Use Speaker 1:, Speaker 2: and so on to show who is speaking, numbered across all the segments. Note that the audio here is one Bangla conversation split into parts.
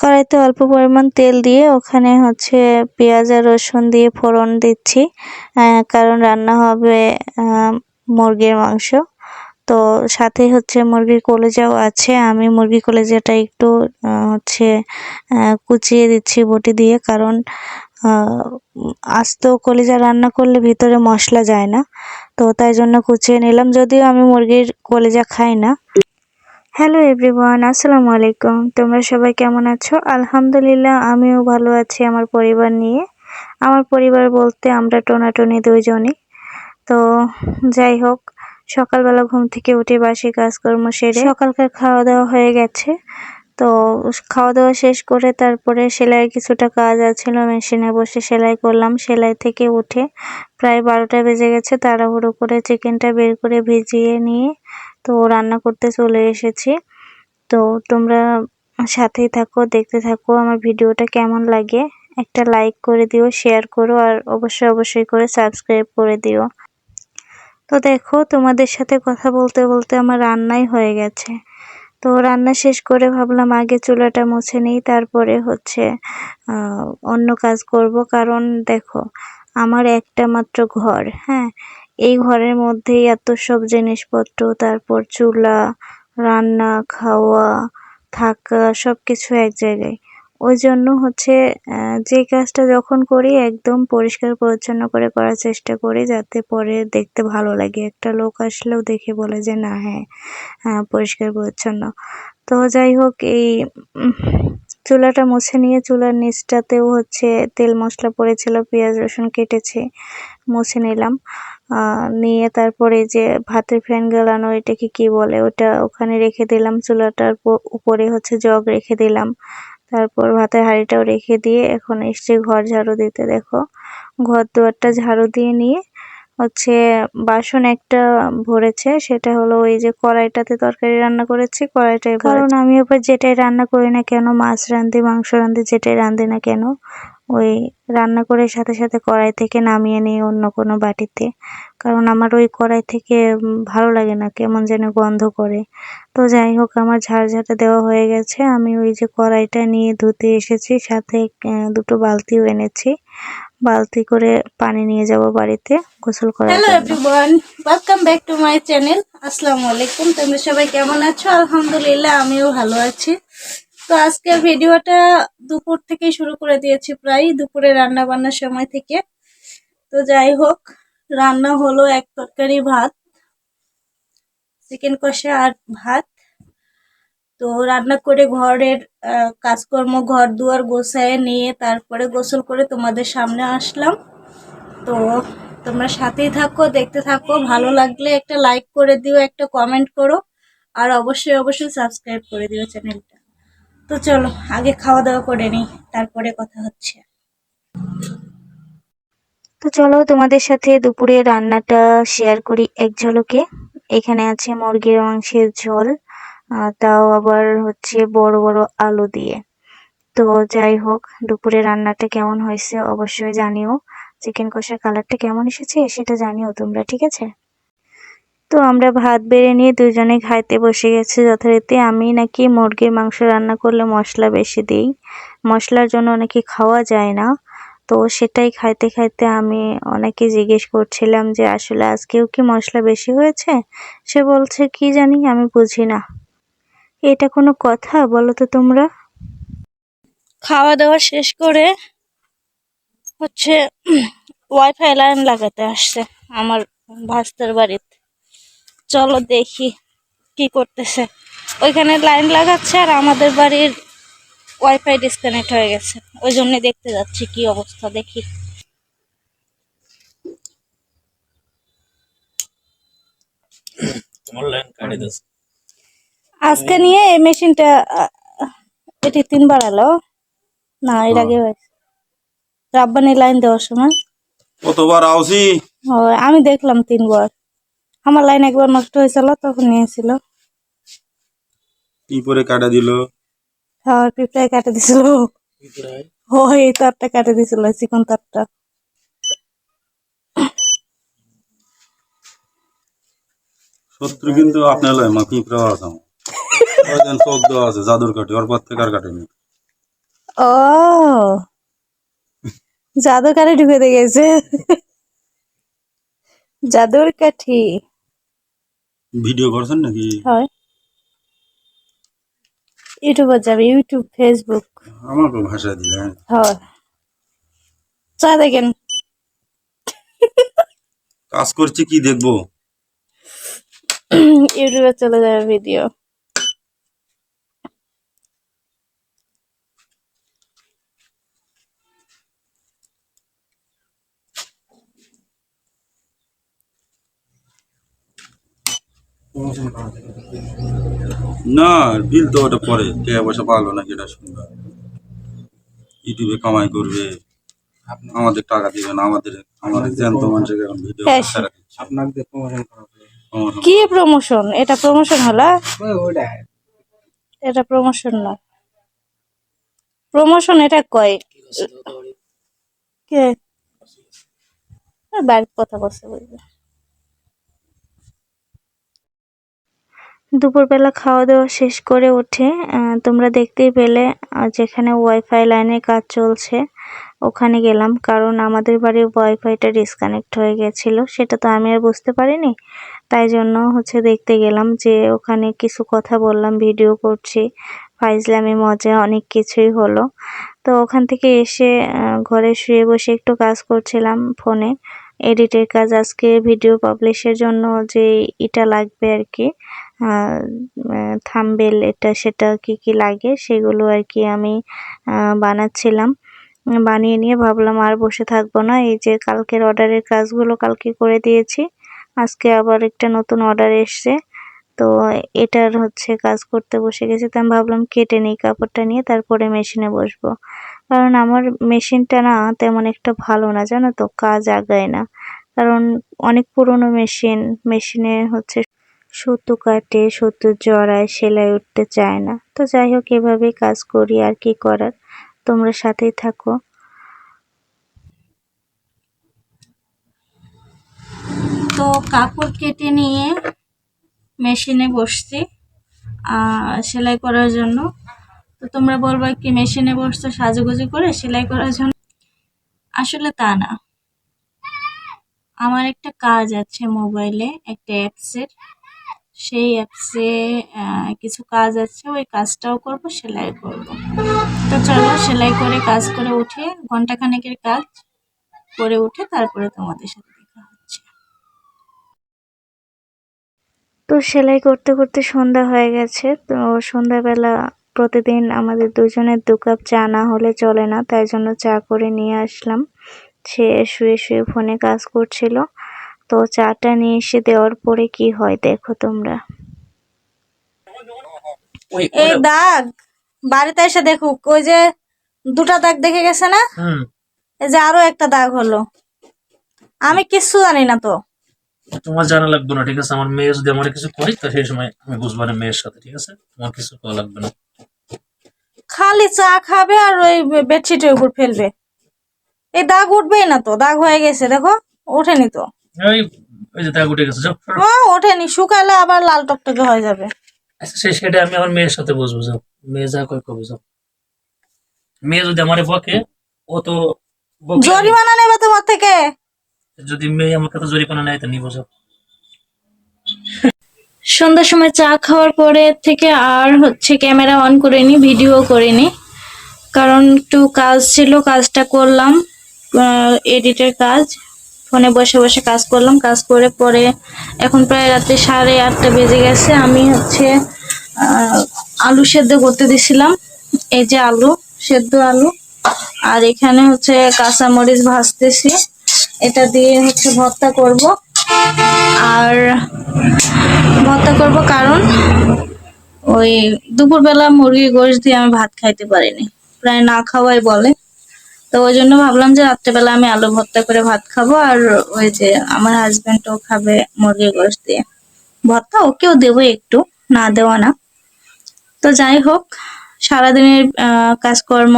Speaker 1: কড়াইতে অল্প পরিমাণ তেল দিয়ে ওখানে হচ্ছে পেঁয়াজ আর রসুন দিয়ে ফোড়ন দিচ্ছি। কারণ রান্না হবে মুরগির মাংস। তো সাথে হচ্ছে মুরগির কলেজাও আছে। আমি মুরগির কলেজাটা একটু হচ্ছে কুচিয়ে দিচ্ছি বটি দিয়ে। কারণ আস্ত কলিজা রান্না করলে ভিতরে মশলা যায় না। তো তাই জন্য কুচিয়ে নিলাম। যদিও আমি মুরগির কলিজা খাই না। হ্যালো এভরিওয়ান আসসালামু আলাইকুম তোমরা সবাই কেমন আছো? আলহামদুলিল্লাহ, আমিও ভালো আছি আমার পরিবার নিয়ে। আমার পরিবার বলতে আমরা টোনাটনি দুইজনই। তো যাই হোক, সকালবেলা ঘুম থেকে উঠে বাসি কাজকর্ম সেরে সকালকার খাওয়া দাওয়া হয়ে গেছে। তো খাওয়া দাওয়া শেষ করে তারপরে সেলাইয়ের কিছুটা কাজ আছিল মেশিনে বসে সেলাই করলাম। সেলাই থেকে উঠে প্রায় বারোটা বেজে গেছে। তাড়াহুড়ো করে চিকেনটা বের করে ভিজিয়ে নিয়ে তো রান্না করতে চলে এসেছি। তো তোমরা সাথেই থাকো, দেখতে থাকো আমার ভিডিওটা কেমন লাগে। একটা লাইক করে দিও শেয়ার করো আর অবশ্যই অবশ্যই করে সাবস্ক্রাইব করে দিও। তো দেখো, তোমাদের সাথে কথা বলতে বলতে আমার রান্নাই হয়ে গেছে। তো রান্না শেষ করে ভাবলাম আগে চুলাটা মুছে নিই, তারপরে হচ্ছে অন্য কাজ করব। কারণ দেখো, আমার একটা মাত্র ঘর হ্যাঁ? এই ঘরের মধ্যেই এত সব জিনিসপত্র, তারপর চুলা, রান্না, খাওয়া, থাকা সব কিছু এক জায়গায়। ওই জন্য হচ্ছে যে কাজটা যখন করি একদম পরিষ্কার পরিচ্ছন্ন করে করার চেষ্টা করি, যাতে পরে দেখতে ভালো লাগে। একটা লোক আসলেও দেখে বলে যে, না হ্যাঁ পরিষ্কার পরিচ্ছন্ন। তো যাই হোক, এই চুলাটা মুছে নিয়ে চুলার নিচটাতেও হচ্ছে তেল মশলা পড়েছিল, পেঁয়াজ রসুন কেটেছে, মুছে নিলাম। নিয়ে তারপরে যে ভাতের ফ্যান গেলানো, এটাকে কি বলে, ওটা ওখানে রেখে দিলাম, চুলাটার উপরে হচ্ছে জগ রেখে দিলাম। তারপর ভাতের হাঁড়িটাও রেখে দিয়ে এখন এসছি ঘর ঝাড়ু দিতে, দেখো। ঘর দুয়ারটা ঝাড়ু দিয়ে নিয়ে হচ্ছে বাসন একটা ভরেছে, সেটা হলো ওই যে কড়াইটাতে তরকারি রান্না করেছি কড়াইটাই কারণ আমি এবার যেটাই রান্না করি না কেন, মাছ রাঁধি মাংস রাঁধি যেটাই রাঁধি না কেন, ওই রান্না করে সাথে সাথে কড়াই থেকে নামিয়ে নিই অন্য কোনো বাটিতে। কারণ আমার ওই কড়াই থেকে ভালো লাগে না, কেমন যেন গন্ধ করে। তো যাই হোক, আমার ঝাড়ঝাটা দেওয়া হয়ে গেছে। আমি ওই যে কড়াইটা নিয়ে ধুতে এসেছি, সাথে দুটো বালতিও এনেছি। বালতি করে পানি নিয়ে যাব বাড়িতে গোসল করার
Speaker 2: hello everyone welcome back to my channel আসসালামু আলাইকুম তোমরা সবাই কেমন আছো? আলহামদুলিল্লাহ আমিও ভালো আছি। তো আজকের ভিডিওটা দুপুর থেকে শুরু করে দিয়েছি প্রায়। দুপুরে রান্না বান্নার সময় থেকে। তো যাই হোক রান্না হলো এক তরকারি ভাত চিকেন কষা আর ভাত। তো রান্না করে ঘরের কাজকর্ম ঘর দুয়ার গোছায় নিয়ে তারপরে গোসল করে তোমাদের সামনে আসলাম। তো তোমরা সাথেই থাকো, দেখতে থাকো। ভালো লাগলে একটা লাইক করে দিও, একটা কমেন্ট করো। আর অবশ্যই অবশ্যই সাবস্ক্রাইব করে দিও চ্যানেলটা তো চলো, আগে খাওয়া দাওয়া করে নিই, তারপরে কথা হচ্ছে।
Speaker 1: তো চলো, তোমাদের সাথে দুপুরে রান্নাটা শেয়ার করি এক ঝলকে। এখানে আছে মুরগির মাংসের ঝোল। আহ, তাও আবার হচ্ছে বড় বড় আলু দিয়ে। তো যাই হোক দুপুরে রান্নাটা কেমন হয়েছে অবশ্যই জানিও। চিকেন কষার কালারটা কেমন এসেছে সেটা জানিও তোমরা ঠিক আছে? তো আমরা ভাত বেড়ে নিয়ে দুজনে খাইতে বসে গেছি যথারীতি। আমি নাকি মুরগির মাংস রান্না করলে মশলা বেশি দিই। মশলার জন্য নাকি খাওয়া যায় না। তো সেটাই খাইতে খাইতে আমি অনেকে জিজ্ঞেস করছিলাম যে আসলে আজকেও কি মশলা বেশি হয়েছে? সে বলছে কি জানি আমি বুঝি না। এটা কোনো কথা বলো তো তোমরা।
Speaker 2: খাওয়া দাওয়া শেষ করে হচ্ছে ওয়াইফাই লাইন লাগাতে আসছে আমার ভাস্তার বাড়িতে। চলো দেখি কি করতেছে। ওইখানে লাইন লাগাচ্ছে আর আমাদের বাড়ির ওয়াইফাই ডিসকানেক্ট হয়ে গেছে। ওই জন্য দেখতে যাচ্ছি কি অবস্থা দেখি।
Speaker 3: তোমার লাইন কাটে দিচ্ছে
Speaker 2: আজকে নিয়ে এই মেশিনটা এটি তিনবার এলো। না এর আগে হয়েছে। রাব্বানি লাইন দেওয়ার সময়।
Speaker 3: কতবার আওসি
Speaker 2: ও, আমি দেখলাম তিনবার। আমার লাইন একবার নষ্ট হয়েছিল তখন নিয়েছিল।
Speaker 3: কি করে কাটা দিল?
Speaker 2: খাওয়ার পিঁপড়ায় কাটে দিছিল। ও এই তারটা কাটে দিছিল চিকন তারটা।
Speaker 3: শত্রু কিন্তু আপনার লয় মা আমার। ওই দেন দেওয়া আছে? জাদুর কাঠি ওর পর থেকে আর কাটেনি
Speaker 2: ও। জাদুর কাঠি ঢুকে দিয়ে গেছে। জাদুর কাঠি।
Speaker 3: ভিডিও করছেন নাকি?
Speaker 2: হয়। ইউটিউবে যাবে ইউটিউব ফেসবুক।
Speaker 3: আমাকে ভাষা দিলেন
Speaker 2: হয়। চা দেখেন।
Speaker 3: কাজ করছে কি দেখব?
Speaker 2: ইউটিউবে চলে যাবে ভিডিও।
Speaker 3: না বিল তো ওটা পরে। কে পয়সা পালো নাকি এটা শুনবে ইউটিউবে কামাই করবে। আমাদের টাকা দিবে না আমাদের আমাদের জ্যান্ত মানুষের এখন ভিডিও
Speaker 4: আপনাকে প্রমোশন করা
Speaker 2: কি প্রমোশন এটা প্রমোশন হলো? এটা প্রমোশন না। প্রমোশন এটা কয়? কে? আর বাড়ির কথা বলছে বুঝবে
Speaker 1: দুপুরবেলা খাওয়া দাওয়া শেষ করে উঠে তোমরা দেখতেই পেলে যেখানে ওয়াইফাই লাইনে কাজ চলছে, ওখানে গেলাম। কারণ আমাদের বাড়ির ওয়াইফাইটা ডিসকানেক্ট হয়ে গেছিল, সেটা তো আমি আর বুঝতে পারিনি। তাই জন্য হচ্ছে দেখতে গেলাম যে, ওখানে কিছু কথা বললাম ভিডিও করছি, ফাইজলামি, মজা, অনেক কিছুই হলো। তো ওখান থেকে এসে ঘরে শুয়ে বসে একটু কাজ করছিলাম ফোনে। এডিটের কাজ আজকে ভিডিও পাবলিশের জন্য যে এটা লাগবে আর কি। থাম্বেল এটা সেটা কি কি লাগে সেগুলো আর কি আমি বানাচ্ছিলাম। বানিয়ে নিয়ে ভাবলাম আর বসে থাকব না। এই যে কালকের অর্ডারের কাজগুলো কালকে করে দিয়েছি। আজকে আবার একটা নতুন অর্ডার এসছে। তো এটার হচ্ছে কাজ করতে বসে গেছি। তো আমি ভাবলাম কেটে নিই কাপড়টা নিয়ে, তারপরে মেশিনে বসবো। কারণ আমার মেশিনটা না তেমন একটা ভালো না, জানো তো? কাজ আগায় না। কারণ অনেক পুরনো মেশিন, মেশিনে হচ্ছে সুতো কাটে সুতো জড়ায়, সেলাই উঠতে চায় না। তো যাই হোক এভাবে কাজ করি, আর কি করার? তোমরা সাথেই থাকো।
Speaker 2: তো কাপড় কেটে নিয়ে মেশিনে বসছি সেলাই করার জন্য। তো তোমরা বলবা কি, মেশিনে বসছো সাজুগুজু করে সেলাই করার জন্য? আসলে তা না। আমার একটা কাজ আছে মোবাইলে, একটা অ্যাপসের। সেই অ্যাপসে কিছু কাজ আছে, ওই কাজটাও করব, সেলাই করব। তো চলো, সেলাই করে কাজ করে উঠে ঘন্টাখানেকের কাজ করে উঠে তারপরে তোমাদের সাথে দেখা হচ্ছে।
Speaker 1: তো সেলাই করতে করতে সন্ধ্যা হয়ে গেছে, তো সন্ধ্যাবেলা প্রতিদিন আমাদের দুজনের দু কাপ চা না হলে চলে না, তাই জন্য চা করে নিয়ে আসলাম। সে শুয়ে শুয়ে ফোনে কাজ করছিল। তো চাটা নিয়ে এসে দেওয়ার পরে কি হয় দেখো তোমরা।
Speaker 2: এই দাগ বাড়িতে এসে দেখুক ওই যে দুটা দাগ দেখে গেছে না? এই যে আরও একটা দাগ হলো। আমি কিচ্ছু জানি না তো।
Speaker 4: তোমার জানা লাগবে না ঠিক আছে? আমার মেয়ে যদি আমার কিছু করে তো সেই সময় আমি বুঝব না মেয়ের সাথে ঠিক আছে? তোমার কিছু করা লাগবে না।
Speaker 2: খালি চা খাবে আর ওই বেডশিটের উপর ফেলবে। এই দাগ উঠবেই না তো দাগ হয়ে গেছে দেখো ওঠেনি তো।
Speaker 4: ওই ওই যে দাগ উঠে গেছে যাও
Speaker 2: ওঠেনি শুকালে আবার লাল টকটকে হয়ে যাবে।
Speaker 4: আচ্ছা সেই সেটা আমি আমার মেয়ের সাথে বুঝব যাও। মেয়ে যা কয় কবে যাও। মেয়ে যদি আমার বকে ও তো
Speaker 2: জরিমানা নেবে তোমার থেকে?
Speaker 4: যদি মেয়ে আমার কাছে জরিমানা নেয় তো নিবো যাও।
Speaker 2: সন্ধ্যার সময় চা খাওয়ার পরে থেকে আর হচ্ছে ক্যামেরা অন করিনি ভিডিও করিনি। কারণ একটু কাজ ছিল কাজটা করলাম এডিটের কাজ। ফোনে বসে বসে কাজ করলাম। কাজ করে পরে এখন প্রায় রাত্রে সাড়ে আটটা বেজে গেছে। আমি হচ্ছে আলু সেদ্ধ করতে দিছিলাম। এই যে আলু, সেদ্ধ আলু। আর এখানে হচ্ছে কাঁচামরিচ ভাজতেছি। এটা দিয়ে হচ্ছে ভর্তা করব। আর ভর্তা করব কারণ ওই দুপুরবেলা মুরগির গোশ দিয়ে আমি ভাত খাইতে পারিনি। প্রায় না খাওয়াই বলে। তো ওই জন্য ভাবলাম যে রাত্রেবেলা আমি আলু ভর্তা করে ভাত খাব আর ওই যে আমার হাজবেন্ডও খাবে মুরগির গোশ দিয়ে। ভর্তা ওকেও দেবো একটু, না দেওয়া না। তো যাই হোক, সারাদিনের কাজকর্ম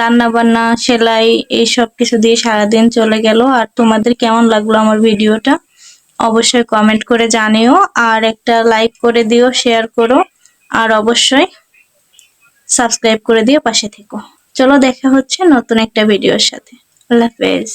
Speaker 2: রান্না বান্না সেলাই এইসব কিছু দিয়ে সারাদিন চলে গেল। আর তোমাদের কেমন লাগল আমার ভিডিওটা? অবশ্যই কমেন্ট করে জানিও আর একটা লাইক করে দিও শেয়ার করো। আর অবশ্যই সাবস্ক্রাইব করে দিয়ে পাশে থেকো। চলো দেখা হচ্ছে নতুন একটা ভিডিওর সাথে। আল্লাহ হাফেজ।